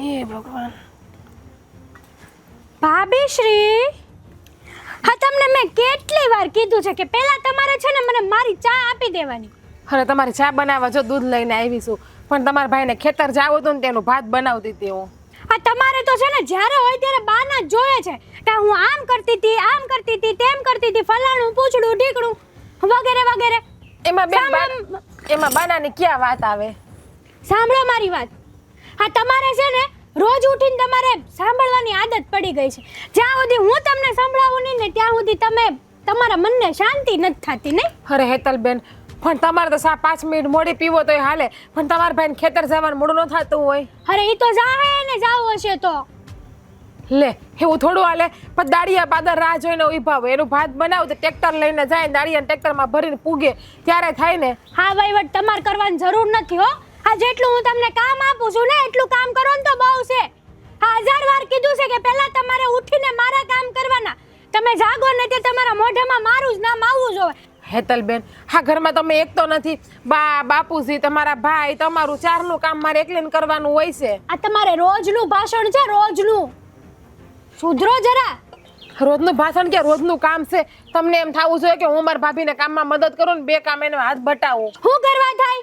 એ ભગવાન. ભાભી શ્રી હા તમને મેં કેટલી વાર કીધું છે કે પહેલા તમારે છે ને મને મારી ચા આપી દેવાની. અરે તમારી ચા બનાવવા જો દૂધ લઈને આવી છું. પણ તમારા ભાઈને ખેતર જાવું હતું ને તેનું ભાત બનાવતી હતી હું. આ તમારે તો છે ને જ્યારે હોય ત્યારે બાના જ જોઈએ છે કે હું આમ કરતી હતી આમ કરતી હતી તેમ કરતી હતી ફલાણું પૂછડું ઢીકડું વગેરે વગેરે. એમાં બેન સાંભળો- એમાં બાનાની ક્યાં વાત આવે? સાંભળો મારી વાત. હા તમારે છે ને રોજ ઉઠીને તમારે સાંભળવાની આદત પડી ગઈ છે. જ્યાં સુધી હું તમને સંભળાવું નહીં ને ત્યાં સુધી તમે તમારા મનને શાંતિ નથી થતી નહીં? અરે હેતલબેન પણ તમારે તો સા પાંચ મિનિટ મોડી પીવો તોય હાલે. પણ તમારા ભાઈને ખેતર જવાનું મોડું ન થતું હોય. અરે એ તો જાહે ને જાવ હશે તો. લે એવું થોડું હાલે. પણ દાડિયા પાદર રાહ જોઈને ઊભા હોય. એનું ભાત બનાવું તો ટ્રેક્ટર લઈને જાય દાડિયા ટ્રેક્ટરમાં ભરીને પૂગે. ત્યારે થાય ને. હા વહીવટ તમારે કરવાની જરૂર નથી હો. આ જેટલું હું તમને કામ આપું છું ને એટલું કામ કરો ને તો બહુ છે. હા હજાર વાર કીધું છે કે પહેલા તમારે ઉઠીને મારા કામ કરવાના. તમે જાગો ને તે તમારા મોઢામાં મારું જ નામ આવવું જોઈએ. હેતલબેન હા ઘરમાં તમે એક તો નથી. બા બાપુજી તમારા ભાઈ તમારું ચારનું કામ મારે એકલીને કરવાનું હોય છે. આ તમારે રોજનું ભાષણ છે રોજનું. સુધરો જરા. રોજનું ભાષણ કે રોજનું કામ છે? તમને એમ થવું જોઈએ કે હું મારા ભાભીને કામમાં મદદ કરું ને બે કામ એને હાથ બટાવું. શું કરવા થાય?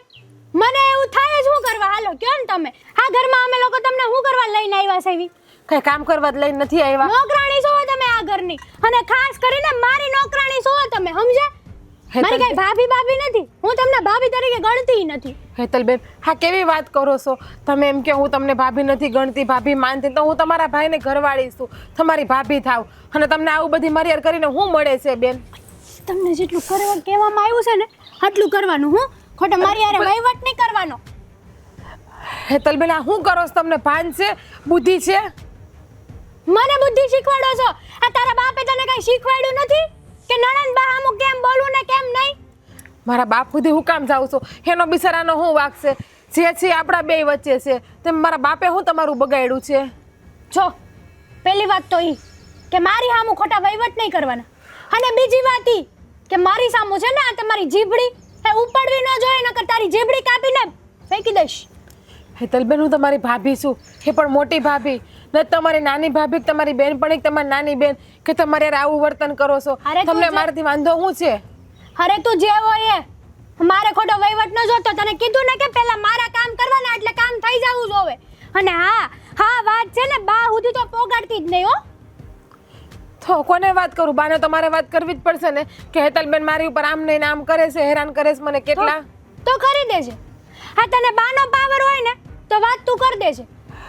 મને એવું થાય જ શું કરવા? હાલો કયો ને તમે? આ ઘરમાં અમે લોકો તમને શું કરવા લઈને આવ્યા છે એવી? કઈ કામ કરવા જ લઈને નથી આવ્યા? નોકરાણી છો તમે આ ઘરની. અને ખાસ કરીને મારી નોકરાણી છો તમે સમજ્યા મારી કઈ ભાભી ભાભી નથી. હું તમને ભાભી તરીકે ગણતી નથી. હેતલબેન હા કેવી વાત કરો છો? તમે એમ કે હું તમને ભાભી નથી ગણતી ભાભી માનતી તો હું તમારા ભાઈને ઘરવાળી છું. તમારી ભાભી થાવ. અને તમને આવું બધી મર્યાદ કરીને હું મળે છે બેન? તમને જેટલું કરવા કહેવામાં આવ્યું છે ને આટલું કરવાનું હું ખોટે મારી યારે વહીવટ નહીં કરવાનો. હેતલબેન આ શું કરો છો તમને? ભાન છે? બુદ્ધિ છે? મને બુદ્ધિ શીખવાડો છો? આ તારા બાપે તને કઈ શીખવાડ્યું નથી? કે નણંદ બા અમુક કેમ બોલવું ને કેમ નહીં? મારા બાપ સુધી હું કામ જાઉં છું? એનો બિચારાનો હું વાક છે? જે છે આપણા બે વચ્ચે છે. તેમ મારા બાપે હું તમારું બગાડ્યું છે? જો પહેલી વાત તો એ કે મારી સામું ખોટા વહીવટ નહીં કરવાના. અને બીજી વાત ઈ કે મારી સામું છે ને આ તમારી જીભડી એ ઉપાડવી ન જોઈએ નકર તારી જેબડી કાપીને ફેંકી દઈશ. હેતલબેન હું તમારી ભાભી છું. એ પણ મોટી ભાભી. ન તમારી નાની ભાભી કે તમારી બેન પણ એક તમારી નાની બેન કે તમારે આવું વર્તન કરો છો. તું તમને મારાથી વાંધો શું છે? અરે તું જે હોય એ. મારે ખોટો વહીવટ ન જોતો. તને કીધું ને કે પહેલા મારા કામ કરવાના એટલે કામ થઈ જવું જોવે અને હા હા વાત છે ને બા સુધી તો પોગાડતી જ નહીં હો. તો કોને વાત કરું? બાને તો મારે વાત કરવી જ પડશે ને કે હેતલબેન મારી ઉપર આમ નહીં ને આમ કરે છે હેરાન કરે છે મને કેટલા? તો કરી દેજે. હા તને બાનો પાવર હોય ને તો વાત તું કરી દેજે.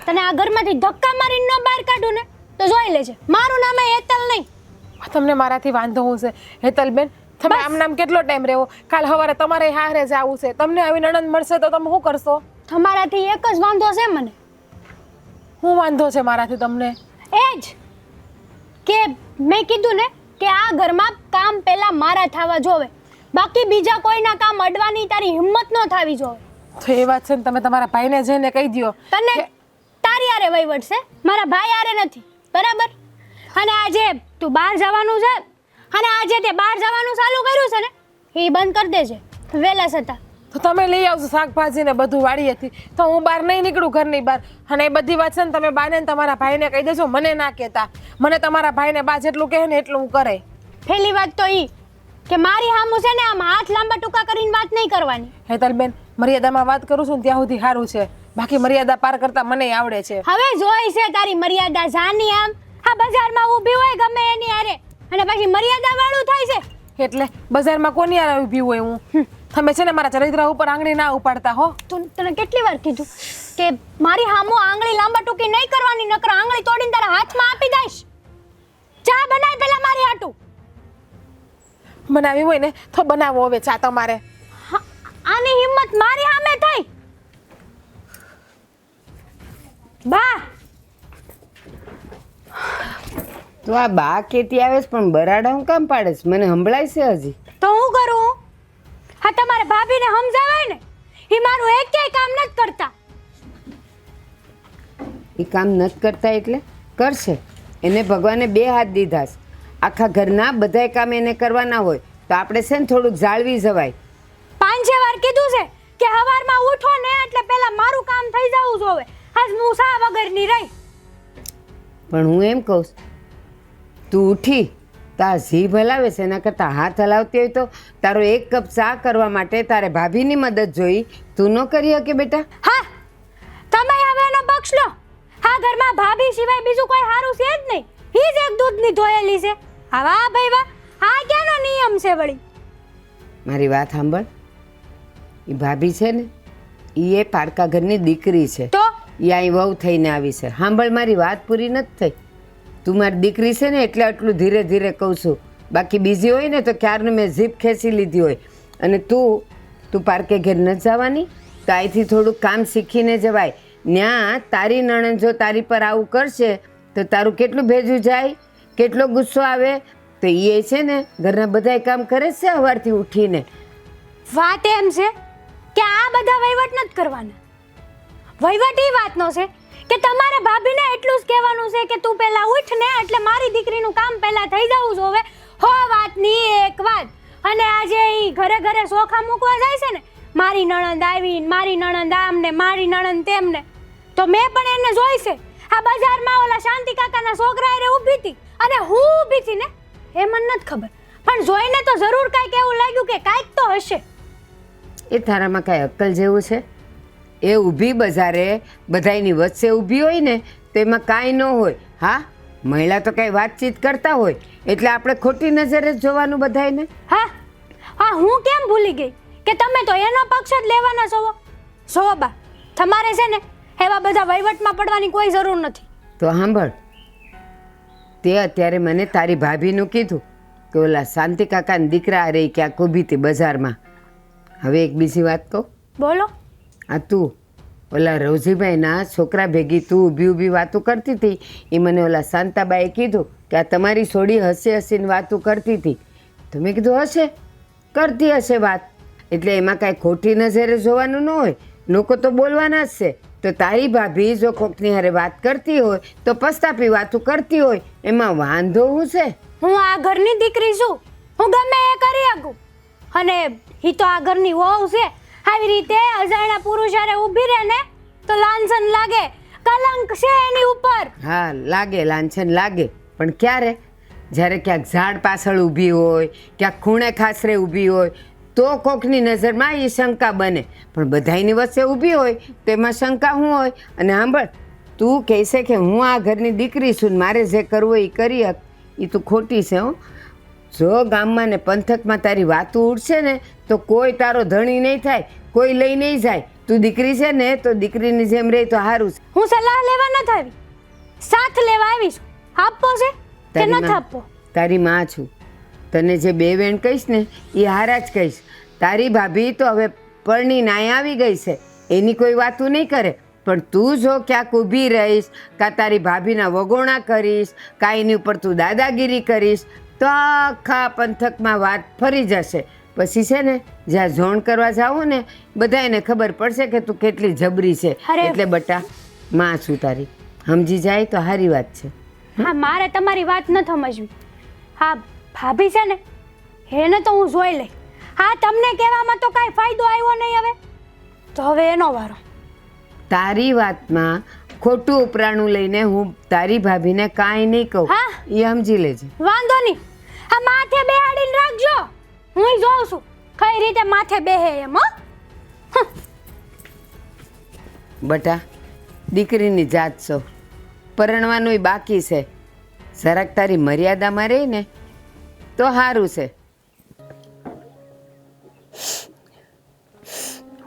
તને આ ઘરમાંથી ધક્કા મારીને ન બહાર કાઢું ને તો જોઈ લેજે. મારું નામ હેતલ નહીં. તમને મારાથી વાંધો હું છે. હેતલબેન તમે આમ નામ કેટલો ટાઈમ રહેવો કાલ સવારે તમારે હારે જ આવું છે. તમને આવી નણંદ મળશે તો તમે શું કરશો? તમારાથી એક જ વાંધો છે મને. હું વાંધો છે મારાથી તમને? એ જ. કે મેં કીધું ને કે આ ઘરમાં કામ પહેલા મારા થવા જોવે. બાકી બીજા કોઈના કામ અડવાની તારી હિંમત ન થવી જોવે. તો એ વાત છે ને તમે તમારા ભાઈને જઈને કહી દ્યો તને તારી આરે વહીવટ છે. મારા ભાઈ આરે નથી. બરાબર? અને આજે તું બહાર જવાનું છે. અને આજે તે બહાર જવાનું ચાલુ કર્યું છે ને એ બંધ કરી દેજે. વહેલા છતાં તો તમે લઈ આવશો શાકભાજી ને બધું વાડીએથી. તો હું બહાર નહીં નીકળું ઘરની બહાર. અને એ બધી વાત છે ને તમે બાને તમારા ભાઈને કહી દેજો મને ના કહેતા. મને તમારા ભાઈને બા જેટલું કહે ને એટલું હું કરે. પહેલી વાત તો ઈ કે મારી હામું છે ને આમ હાથ લાંબા ટૂંકા કરીને વાત નહીં કરવાની. હેતલબેન મર્યાદામાં વાત કરું છું ને ત્યાં સુધી સારું છે. બાકી મર્યાદા પાર કરતા મને આવડે છે. હવે જોઈ છે તારી મર્યાદા જાની આમ. હા બજારમાં ઊભી હોય ગમે એની હારે. અને પછી મર્યાદા વાળું થાય છે. એટલે બજારમાં કોની આરે ઊભી હોય હું? તમે છે ને મારા ચરિત્ર ઉપર આંગળી ના ઉપાડતા હો. તું તને કેટલી વાર કીધું કે મારી હામું આંગળી લાંબા ટૂંકી નહીં કરવાની નકર આંગળી તોડીને તારા હાથમાં આપી દઈશ. ચા બનાય પેલા મારી હાટું. બનાવી હોય ને તો બનાવો હવે ચા તમારે. હા, આની હિંમત મારી સામે થઈ. બા. તો આ બા કેતી આવે છે પણ બરાડા હું કામ પાડે છે મને સંભળાય છે હજી. તો હું કરું? હા તમારે ભાભીને સમજાવાય ને? એ મારું એક કામ નથી કરતા. એ કામ નથી કરતા એટલે કરશે. એને ભગવાને બે હાથ દીધા છે. આખા ઘરના બધાય કામ એને કરવાના હોય તો આપણે છે ને થોડુંક જાળવી જવાય. પાંચે વાર કીધું છે કે હવારમાં ઉઠો ને એટલે પહેલા મારું કામ થઈ જવું જોવે. આજ હું સા વગરની રહી. પણ હું એમ કહું તું ઉઠી. તાર જીભ હલાવે છે એના કરતાં હાથ હલાવતી હોય તો તારો એક કપ ચા કરવા માટે તારે ભાભીની મદદ જોઈ. તું ન કરી શકે બેટા. હા તમે હવે એનો પક્ષ લો. હા ઘરમાં ભાભી સિવાય બીજું કોઈ સારું છે જ નહીં. હી જ એક દૂધની ધોયેલી છે. હા વાહ ભાઈ વાહ આ ક્યાંનો નિયમ છે વળી? મારી વાત સાંભળ. એ ભાભી છે ને એ પારકા ઘરની દીકરી છે. તો? એ અહીં વહુ થઈને આવી છે. સાંભળ મારી વાત પૂરી નથી થઈ. તું મારી દીકરી છે ને એટલે આટલું ધીરે ધીરે કહું છું. બાકી બીજી હોય ને તો ક્યારનું મેં જીપ ખેંચી લીધી હોય. અને તું તું પાર્કે ઘેર ન જવાની. તો અહીંથી થોડુંક કામ શીખીને જવાય. ત્યાં તારી નણંદ જો તારી પર આવું કરશે, તો તારું કેટલું ભેજું જાય? કેટલો ગુસ્સો આવે? તો એ છે ને, ઘરના બધાય કામ કરે છે સવારથી ઉઠીને. વાત એમ છે કે આ બધા વહીવટ નથી કરવાના. વહીવટ એ વાતનો છે કે તમારે ભાભીને એટલું જ કહેવાનું છે કે તું પહેલા ઉઠ ને, એટલે મારી દીકરીનું કામ પહેલા થઈ જવું જોવે હો, વાતની એક વાત. અને આજે ઈ ઘરે ઘરે સોખા મૂકવા જાય છે ને, મારી નણંદ આવી મારી નણંદ આમ ને, મારી નણંદ તેમ ને, તો મેં પણ એને જોઈ છે. આ બજારમાં ઓલા શાંતિ કાકાના છોકરા એ ઊભી હતી. અને હું ઊભી હતી ને, એ મને નથી ખબર. પણ જોઈને તો જરૂર કાંઈક એવું લાગ્યું કે કાંઈક તો હશે. એ તારામાં કાંઈ અક્કલ જેવું છે? એ ઊભી બજારે બધાયની વચ્ચે ઊભી હોય ને તો એમાં કાંઈ ન હોય. હા? મહિલા તો કાંઈ વાતચીત કરતા હોય. એટલે આપણે ખોટી નજરે જ જોવાનું બધાયને. હા? હા હું કેમ ભૂલી ગઈ? કે તમે તો એનો પક્ષ જ લેવાના છો. છો બા તમારે છે ને એવા બધા વહીવટમાં પડવાની કોઈ જરૂર નથી. તો સાંભળ. તે અત્યારે મને તારી ભાભીનું કીધું કે ઓલા શાંતિ કાકાના દીકરા રહી ક્યાંક ઊભી હતી બજારમાં. હવે એક બીજી વાત કહું. બોલો. આ તું. ઓલા રવજીભાઈના છોકરા ભેગી તું ઊભી ઊભી વાતો કરતી હતી. એ મને ઓલા શાંતાબાએ કીધું કે આ તમારી છોડી હસી હસીને વાતો કરતી હતી. તો મેં કીધું હશે? કરતી હશે વાત. એટલે એમાં કાંઈ ખોટી નજરે જોવાનું ન હોય. લોકો તો બોલવાના જ છે. તો તારી ભાભી જો કોકની હારે વાત કરતી હોય, તો પસ્તાપી વાતો કરતી હોય, એમાં વાંધો હું છે? હું આ ઘરની દીકરી છું. હું ગમે એ કરી શકું. અને એ તો આ ઘરની વહુ છે. આવી રીતે અજાણ્યા પુરુષ હારે ઊભી રહે ને, તો લાંછન લાગે. કલંક છે એની ઉપર. હા, લાગે, લાંછન લાગે. પણ ક્યારે? જ્યારે ક્યાંક ઝાડ પાછળ ઊભી હોય, ક્યાંક ખૂણે ખાસરે ઊભી હોય, તો કોકની નજરમાં એ શંકા બને. પણ બધાયની વચ્ચે ઊભી હોય, તો એમાં શંકા શું હોય? અને સાંભળ, તું કહેશે કે હું આ ઘરની દીકરી છું મારે જે કરવું એ કરી હક. એ તું ખોટી છે, હો. જો ગામમાં ને પંથકમાં તારી વાતું ઉડશે ને તો કોઈ તારો ધણી નહીં થાય કોઈ લઈ નહીં જાય. તું દીકરી છે ને તો દીકરીની જેમ રહી તો સારું છે. હું સલાહ લેવા નથી આવી સાથ લેવા આવી છું આપવો છે કે નથી આપવો તારી માં છું. તને જે બે વેણ કહીશ ને એ હારા જ કહીશ. તારી ભાભી તો હવે પરણી નાય આવી ગઈ છે. એની કોઈ વાતું નહીં કરે. પણ તું જો ક્યાંક ઊભી રહીશ કાં તારી ભાભીના વગોણા કરીશ કાં એની ઉપર તું દાદાગીરી કરીશ તો આખા પંથકમાં વાત ફરી જશે. પછી છે ને જ્યાં ઝોણ કરવા જાવું ને બધા એને ખબર પડશે કે તું કેટલી જબરી છે. એટલે બટા માં છું તારી. સમજી જાય તો સારી વાત છે. હા મારે તમારી વાત ન સમજવી. હા ભાભી છે ને એને તો હું જોઈ લઈ. હા તમને કહેવામાં તો કાંઈ ફાયદો આવ્યો નહીં હવે. તો હવે એનો વારો. તારી વાતમાં ખોટું ઉપરાણું લઈને હું તારી ભાભીને કાંઈ નહીં કહું. હા? એ સમજી લેજે. વાંધો નહીં. આ માથે બેહાડીને રાખજો. હું જોઉં છું કઈ રીતે માથે બેહે એમ હો? બટા દીકરીની જાત છો. પરણવાનુંય બાકી છે. જરાક તારી મર્યાદામાં રહી ને તો સારું છે.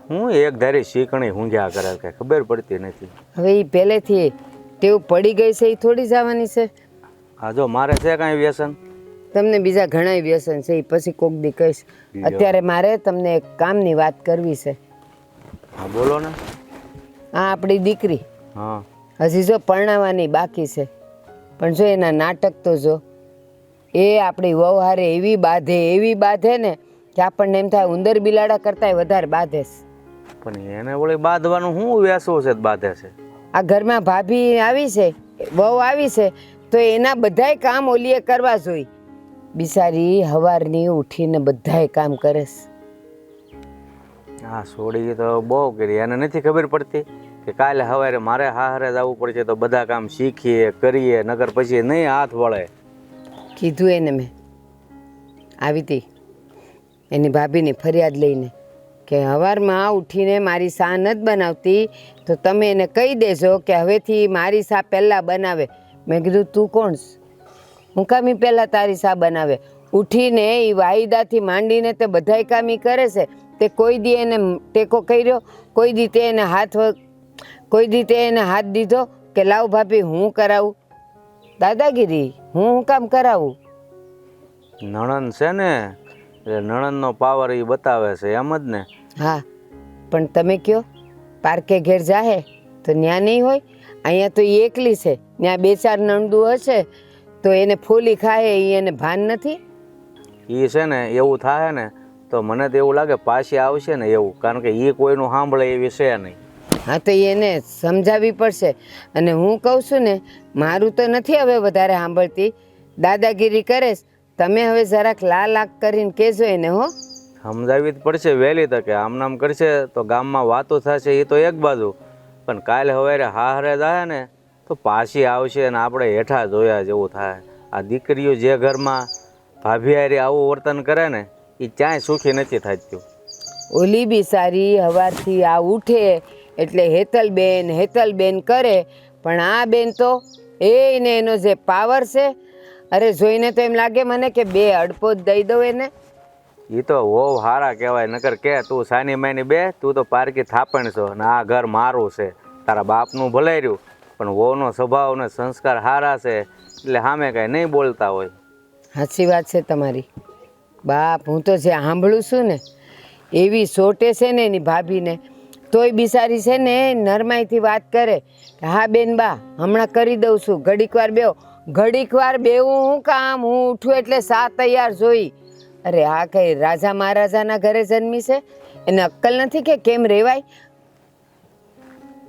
હું એક ધારી શીખણી ઊંઘ્યા કરે કે ખબર પડતી નથી. હવે એ પહેલેથી ટેવ પડી ગઈ છે એ થોડી જવાની છે. આ જો મારે છે કાંઈ વ્યસન? તમને બીજા ઘણાય વ્યસન છે એ પછી કોક દી કહીશ. અત્યારે મારે તમને એક કામની વાત કરવી છે. હા બોલો ને. આ આપણી દીકરી. હા. હજી જો પરણાવવાની બાકી છે. પણ જો એના નાટક તો જો. એ આપણી વ્યવહારે એવી બાંધે એવી બાધે ને કે આપણને એમ થાય ઉંદર બિલાડા કરતાંય વધારે બાધે છે. પણ એને વળી બાંધવાનું શું વ્યાસો છે બાંધે છે? આ ઘરમાં ભાભી આવી છે વહુ આવી છે તો એના બધાય કામ ઓલીએ કરવા જોઈ બિચારી હવારની ઉઠીને બધાય કામ કરે હા છોડી તો બહુ કરી. એને નથી ખબર પડતી કે કાલે સવારે મારે હારે જવું પડશે તો બધા કામ શીખીએ કરીએ નગર પછી નહીં હાથ વળે. કીધું એને મેં. આવી હતી. એની ભાભીની ફરિયાદ લઈને કે હવારમાં ઉઠીને મારી સા નથી બનાવતી તો તમે એને કહી દેજો કે હવેથી મારી સા પહેલાં બનાવે. મેં કીધું તું કોણ છે? હું કામી પહેલાં તારી સા બનાવે. ઉઠીને એ વાયદાથી માંડીને તે બધાય કામ કરે છે. તે કોઈ દી એને ટેકો કર્યો કોઈ દી તે એને હાથ કોઈ દી તે એને હાથ દીધો કે લાવ ભાભી હું કરાવું? દાદાગીરી હું હું કામ કરાવું? નણંદ છે ને નણંદનો પાવર એ બતાવે છે એમ જ ને. હા પણ તમે કયો? પાર્કે ઘેર જાહે તો ત્યાં નહીં હોય? અહીંયા તો એ એકલી છે ત્યાં બે ચાર નણદું હશે. તો એને ફોલી ખાય એ એને ભાન નથી? એ છે ને એવું થાય ને તો મને તો એવું લાગે પાછી આવશે ને એવું કારણ કે એ કોઈનું સાંભળે એવી છે નહીં. હા તો એને સમજાવવી પડશે. અને હું કહું છું ને મારું તો નથી હવે વધારે સાંભળતી. દાદાગીરી કરેશ તમે હવે જરાક લાલ આગ કરીને કહેજો એને હો. સમજાવવી જ પડશે વહેલી તકે આમ નામ કરશે તો ગામમાં વાતો થશે એ તો એક બાજુ. પણ કાલે સવારે હારે જાય ને તો પાછી આવશે અને આપણે હેઠા જોયા જેવું થાય. આ દીકરીઓ જે ઘરમાં ભાભિયારી આવું વર્તન કરે ને એ ક્યાંય સુખી નથી થતું ઓલી બી સારી હવારથી આ ઉઠે એટલે હેતલબેન હેતલબેન કરે પણ આ બેન તો એને એનો જે પાવર છે અરે જોઈને તો એમ લાગે મને કે બે અડપો જ દઈ દઉં એને. એ તો બહુ સારા કહેવાય નકર કે તું સાની માની બે તું તો પારકી થાપણ છો ને આ ઘર મારું છે. તારા બાપનું ભલાઈ રહ્યું. પણ વહુનો સ્વભાવ અને સંસ્કાર સારા છે, એટલે સામે કાંઈ નહીં બોલતા હોય. સાચી વાત છે તમારી. બાપ, હું તો જે સાંભળું છું ને, એવી સોટે છે ને એની ભાભીને, તોય બિસારી છે ને નરમાઈથી વાત કરે કે, હા બેન બા, હમણાં કરી દઉં છું, ઘડીક વાર બેહો. ઘડીક વાર બેવું હું કામ, હું ઉઠું એટલે સા તૈયાર જોઈ. અરે આ કંઈ રાજા મહારાજાના ઘરે જન્મી છે? એને અક્કલ નથી કે કેમ રેવાય?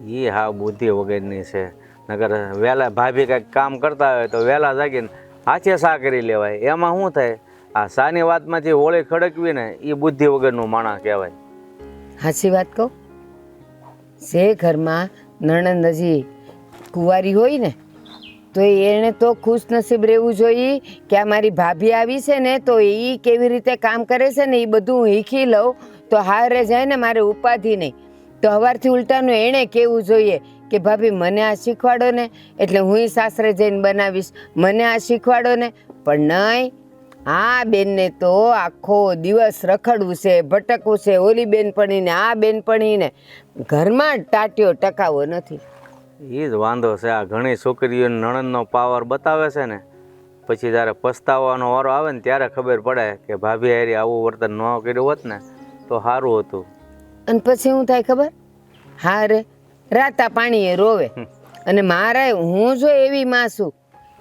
એ હા બુદ્ધિ વગરની છે. નગર વહેલા ભાભી કાંઈક કામ કરતા હોય તો વહેલા જાગીને હાથે સા કરી લેવાય. એમાં શું થાય? આ સાની વાતમાંથી હોળી ખડકવી ને એ બુદ્ધિ વગરનું માણસ કહેવાય. સાચી વાત કહું. જે ઘરમાં નણંદ હજી કુંવારી હોય ને, તો એણે તો ખુશ નસીબ રહેવું જોઈએ કે આ મારી ભાભી આવી છે ને, તો એ કેવી રીતે કામ કરે છે ને એ બધું હું શીખી લઉં, તો હારે જાય ને મારે ઉપાધિ નહીં. તો સવારથી ઉલટાનું એણે કહેવું જોઈએ કે, ભાભી, મને આ શીખવાડો ને, એટલે હું સાસરે જઈને બનાવીશ. મને આ શીખવાડો ને. પણ નહીં, આ બેનને તો આખો દિવસ રખડવું છે, ભટકવું છે, ઓલી બેનપણીને, આ બેનપણીને. ઘરમાં ટાટ્યો ટકાવો નથી. એ જ વાંધો છે, આ ઘણી છોકરીઓ નણંદનો પાવર બતાવે છે ને. પછી જ્યારે પસ્તાવાનો વારો આવે ને, ત્યારે ખબર પડે કે, ભાભી, હારી આવું વર્તન ન કર્યું હોત ને, તો સારું હતું. અને પછી શું થાય ખબર? હા રે રાતા પાણીએ રોવે. અને મારે હું જો એવી માં છું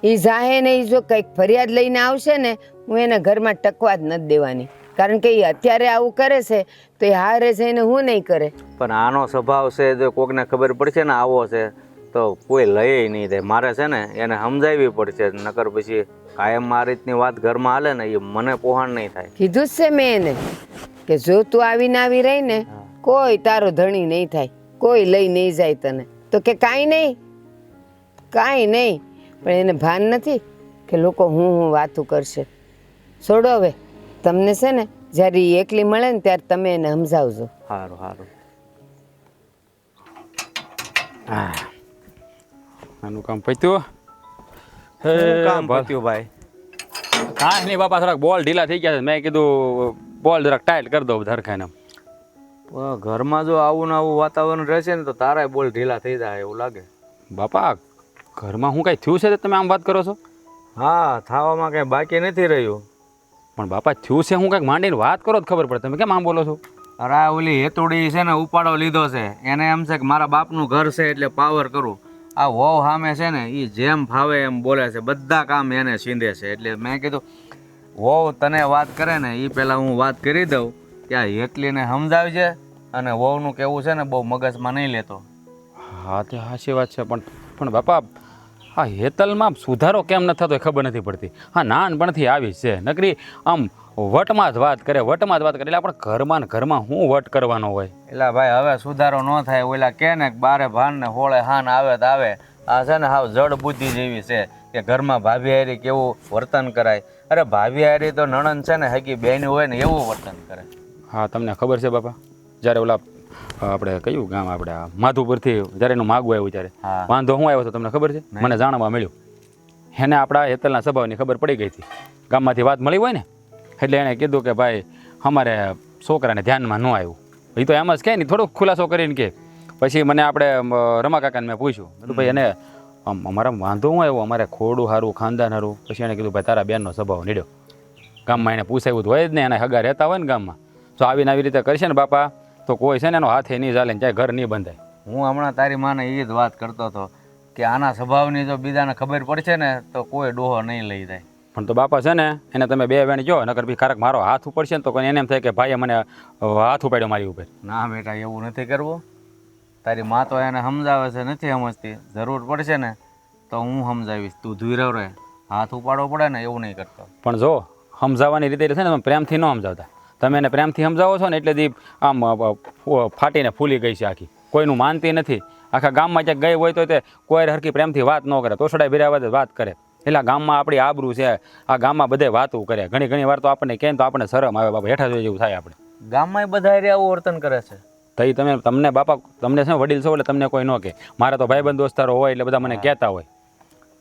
એ જાહે ને એ જો કંઈક ફરિયાદ લઈને આવશે ને હું એને ઘરમાં ટકવા જ નથી દેવાની. કારણ કે એ અત્યારે આવું કરે છે તો એ હારે જઈને હું નહીં કરે. પણ આનો સ્વભાવ છે જો કોકને ખબર પડશે ને આવો છે તો કોઈ લઈ નહીં દે. મારે છે ને એને સમજાવવી પડશે નકર પછી કાયમ આ રીતની વાત ઘરમાં હાલે ને એ મને પોહાણ નહીં થાય. કીધું જ છે મેં એને કે જો તું આવીને આવી રહી ને કોઈ તારો ધણી નહીં થાય કોઈ લઈ નહીં જાય તને. તો કે કાંઈ નહીં કાંઈ નહીં પણ એને ભાન નથી કે લોકો હું હું વાતું કરશે. છોડો હવે તમને છે ને જ્યારે એ એકલી મળે ને ત્યારે તમે એને સમજાવજો. સારું સારું આનું કામ પત્યું? હે કામ. પત્યું ભાઈ. હા નહીં બાપા થોડાક બોલ ઢીલા થઈ ગયા છે. મેં કીધું બોલ જરાક ટાઈટ કરી દો ધરખાઈને પણ ઘરમાં જો આવું ને આવું વાતાવરણ રહેશે ને તો તારાય બોલ ઢીલા થઈ જાય એવું લાગે. બાપા ઘરમાં હું કાંઈ થયું છે તમે આમ વાત કરો છો? હા થાવામાં કાંઈ બાકી નથી રહ્યું. પણ બાપા થયું છે હું કાંઈક માંડીને વાત કરો જ ખબર પડે. તમે કેમ આમ બોલો છો? અરે આ ઓલી હેતુડી છે ને ઉપાડો લીધો છે. એને એમ છે કે મારા બાપનું ઘર છે એટલે પાવર કરું. આ વહુ સામે છે ને એ જેમ ફાવે એમ બોલે છે. બધા કામ એને સીંધે છે. એટલે મેં કીધું વહુ તને વાત કરે ને એ પહેલાં હું વાત કરી દઉં. ત્યાં હેતલીને સમજાવજે અને વહુનું કેવું છે ને બહુ મગજમાં નહીં લેતો. હા તે હાચી વાત છે પણ પણ બાપા આ હેતલમાં સુધારો કેમ ન થતો એ ખબર નથી પડતી. હા નાનપણથી આવી છે. નકરી આમ વટમાં જ વાત કરે વટમાં જ વાત કરે એટલે આપણે ઘરમાં ને ઘરમાં શું વટ કરવાનો હોય? એટલે ભાઈ હવે સુધારો ન થાય ઓલા કે ને બારે ભાન ને હોળે હાન આવે તો આવે. આ છે ને હાવ જડ બુદ્ધિ જેવી છે કે ઘરમાં ભાભી હારી કેવું વર્તન કરાય. અરે ભાભી હારી તો નણંદ છે ને હકી બેન હોય ને એવું વર્તન કરે. હા તમને ખબર છે બાપા? જ્યારે ઓલા આપણે કયું ગામ આપણે આ માધુપુરથી જ્યારે એનું માગવું આવ્યું ત્યારે. વાંધો શું આવ્યો હતો તમને ખબર છે? મને જાણવા મળ્યું. એને આપણા હેતલના સ્વભાવની ખબર પડી ગઈ હતી. ગામમાંથી વાત મળી હોય ને એટલે એણે કીધું કે ભાઈ અમારે છોકરાને ધ્યાનમાં ન આવ્યું. એ તો એમ જ કહે ને થોડોક ખુલાસો કરીને કે પછી મને આપણે રમાકાકાને રમા કાકાને મેં પૂછ્યું. કીધું ભાઈ એને આમ અમારા વાંધો હું આવ્યો? અમારે ખોડું સારું ખાનદાન સારું પછી એણે કીધું ભાઈ તારા બેનનો સ્વભાવ નીડ્યો. ગામમાં એને પૂછાયું તો હોય જ ને એના હગા રહેતા હોય ને ગામમાં. તો આવીને આવી રીતે કરશે ને બાપા તો કોઈ છે ને એનો હાથે નહીં ચાલે ને ઘર નહીં બંધાય. હું હમણાં તારી માને એ જ વાત કરતો હતો કે આના સ્વભાવની જો બીજાને ખબર પડશે ને તો કોઈ ડોહો નહીં લઈ જાય. પણ તો બાપા છે ને એને તમે બે વેણ જો નકર બી કારક મારો હાથ ઉપડશે ને તો કોઈ એને એમ થાય કે ભાઈએ મને હાથ ઉપાડ્યો મારી ઉપર. ના બેટા એવું નથી કરવું. તારી મા તો એને સમજાવે છે નથી સમજતી. જરૂર પડશે ને તો હું સમજાવીશ. તું ધીરો રહે. હાથ ઉપાડવો પડે ને એવું નહીં કરતો. પણ જો સમજાવવાની રીતે છે ને પ્રેમથી ન સમજાવતા. તમે એને પ્રેમથી સમજાવો છો ને એટલે દી આમ ફાટીને ફૂલી ગઈ છે આખી. કોઈનું માનતી નથી. આખા ગામમાં ક્યાંક ગઈ હોય તો તે કોઈ હરખી પ્રેમથી વાત ન કરે. તોસડાઈ બિરાવા જ વાત કરે. એટલે ગામમાં આપણી આબરૂ છે. આ ગામમાં બધે વાતું કરે. ઘણી ઘણી વાર તો આપણને કહે ને તો આપણને શરમ આવે. બાપા હેઠા જોઈ જેવું થાય આપણે. ગામમાં બધા આવું વર્તન કરે છે. તો એ તમે તમને બાપા તમને છે ને વડીલ છો એટલે તમને કોઈ ન કહે. મારા તો ભાઈબંધ દોસ્તારો હોય એટલે બધા મને કહેતા હોય.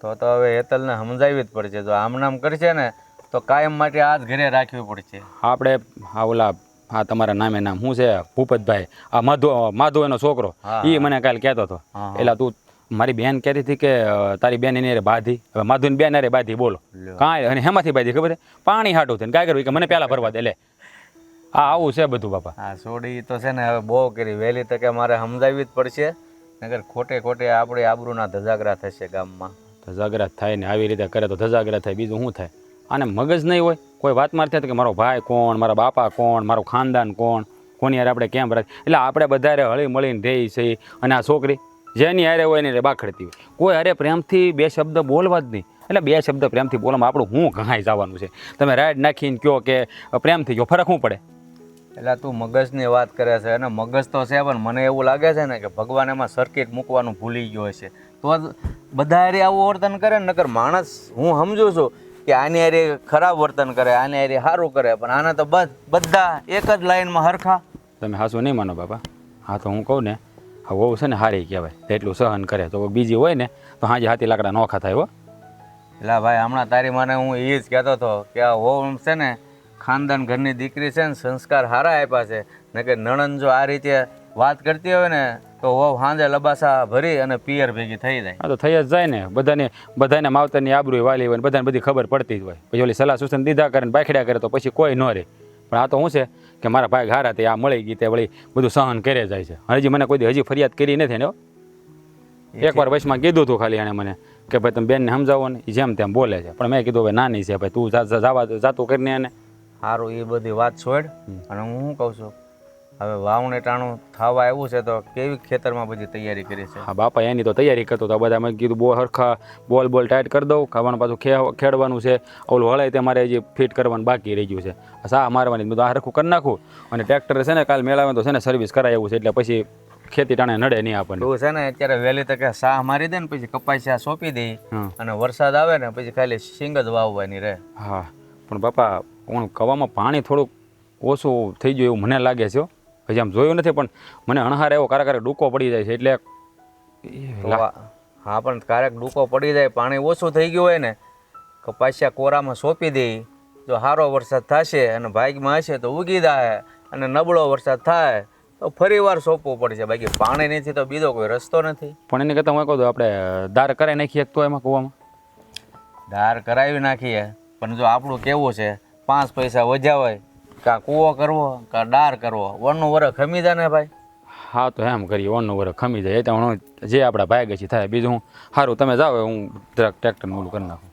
તો તો હવે હેતલને સમજાવવી જ પડશે. જો આમ નામ કરશે ને તો કાયમ માટે આ જ ઘરે રાખવી પડશે. આપણે હા ઓલા હા તમારા નામે નામ શું છે? ભૂપતભાઈ. આ માધુ માધુ એનો છોકરો. એ મને કાલ કહેતો હતો. હા. એટલે તું મારી બેન કહેતી હતી કે તારી બેન એની હારે બાધી. હવે માધુની બેન અરે બાધી બોલો. કાંઈ અને હેમાંથી બાધી ખબર છે? પાણી હાટું થઈને. કાંઈ કરવું કે મને પહેલાં ભરવા દે લે. આ આવું છે બધું બાપા. હા સોડી તો છે ને હવે બહુ કરી. વહેલી તકે મારે સમજાવવી જ પડશે. નગર ખોટે ખોટે આપણે આબરૂના ધજાગરા થશે ગામમાં. ધજાગરા થાય ને આવી રીતે કરે તો ધજાગરા થાય. બીજું શું થાય? આને મગજ નહીં હોય, કોઈ વાત મારતી થાય કે મારો ભાઈ કોણ, મારા બાપા કોણ, મારું ખાનદાન કોણ, કોની યાર આપણે કેમ રાખ એટલે આપણે બધારે હળી મળીને રહી છે અને આ છોકરી જેની હારે હોય એની બાખડતી હોય. કોઈ હારે પ્રેમથી બે શબ્દ બોલવા જ નહીં. એટલે બે શબ્દ પ્રેમથી બોલવામાં આપણું હું ઘાઈ જવાનું છે. તમે રાઈડ નાખીને કહો કે પ્રેમથી કહો, ફરક શું પડે? એટલે તું મગજની વાત કરે છે અને મગજ તો છે, પણ મને એવું લાગે છે ને કે ભગવાન એમાં સર્કિટ મૂકવાનું ભૂલી ગયો છે તો બધા આવું વર્તન કરે ને નકર માણસ હું સમજુ છું કે આની હારે ખરાબ વર્તન કરે આની હારે સારું કરે પણ આના તો બધા એક જ લાઈનમાં હરખા. તમે હાસું નહીં માનો બાપા. હા તો હું કહું ને હા વહુ છે ને હારી કહેવાય. એટલું સહન કરે. તો બીજી હોય ને તો હાજી હાથી લાકડા નોખા થાય હો. એટલે ભાઈ હમણાં તારી મને હું એ જ કહેતો હતો કે આ હોમ છે ને ખાનદાન ઘરની દીકરી છે ને સંસ્કાર સારા આપ્યા છે. ને કે નણંદ જો આ રીતે વાત કરતી હોય ને તો વહુ સાંજે લબાસા ભરી અને પિયર ભેગી થઈ જાય. હા તો થઈ જ જાય ને. બધાને બધાને માવતરની આબરૂ વાલી હોય ને બધાને બધી ખબર પડતી જ હોય. પછી ઓલી સલાહ સૂચન દીધા કરે ને બાખડ્યા કરે તો પછી કોઈ ન રહે. પણ આ તો શું છે કે મારા ભાઈ ઘારા તે આ મળી ગઈ તે વળી બધું સહન કરે જાય છે. હજી મને કોઈ હજી ફરિયાદ કરી નથી ને એક એકવાર વચમાં કીધું હતું ખાલી એણે મને કે ભાઈ તમે બેનને સમજાવો ને જેમ તેમ બોલે છે. પણ મેં કીધું હવે નાની છે ભાઈ તું જાવા જાતું કરીને એને. સારું એ બધી વાત છોડ અને હું શું કહું છું? હવે વાવણ ટાણું થવા આવ્યું છે તો કેવી ખેતરમાં બધી તૈયારી કરી છે? હા બાપા એની તો તૈયારી કરતો હતો. બધા મેં કીધું બહુ હરખા બોલ બોલ ટાઈટ કરી દઉં. ખાવાનું પાછું ખેડવાનું છે. ઓલું હળાય તે મારે હજી ફિટ કરવાનું બાકી રહી ગયું છે. સા મારવાની બધું આ હરખું કરી નાખું. અને ટ્રેક્ટર છે ને કાલ મેળાવે તો છે ને સર્વિસ કરાય એવું છે એટલે પછી ખેતી ટાણે નડે નહીં આપણને. તું છે ને અત્યારે વહેલી તકે સાહ મારી દે ને પછી કપાસિયા સોંપી દે. અને વરસાદ આવે ને પછી ખાલી સિંગ જ વાવવાની રહે હા પણ બાપા હું કવામાં પાણી થોડુંક ઓછું થઈ ગયું એવું મને લાગે છે. હજી આમ જોયું નથી પણ મને અણહાર એવો ક્યારેક ક્યારેક ડૂકો પડી જાય છે એટલે હા પણ ક્યારેક ડૂકો પડી જાય પાણી ઓછું થઈ ગયું હોય ને કપાસિયા કોરામાં સોંપી દે. જો સારો વરસાદ થશે અને ભાગમાં હશે તો ઉગી જાય અને નબળો વરસાદ થાય તો ફરી વાર સોંપવું પડશે. બાકી પાણી નથી તો બીજો કોઈ રસ્તો નથી. પણ એને કરતાં હું કહું આપણે દાર કરાવી નાખીએ તો એમાં કૂવામાં. દાર કરાવી નાખીએ પણ જો આપણું કેવું છે પાંચ પૈસા વધ્યા હોય કાં કૂવો કરવો, કાં ડાર કરવો. વનનું વરખ ખમી જાય ને ભાઈ? હા, તો એમ કરીએ ઓનનું વરખ ખમી જાય. એ તો જે આપણા ભાઈ ગછી થાય. બીજું હું સારું તમે જાઓ, હું જરાક ટ્રેક્ટરનું ઓલું કરી નાખું.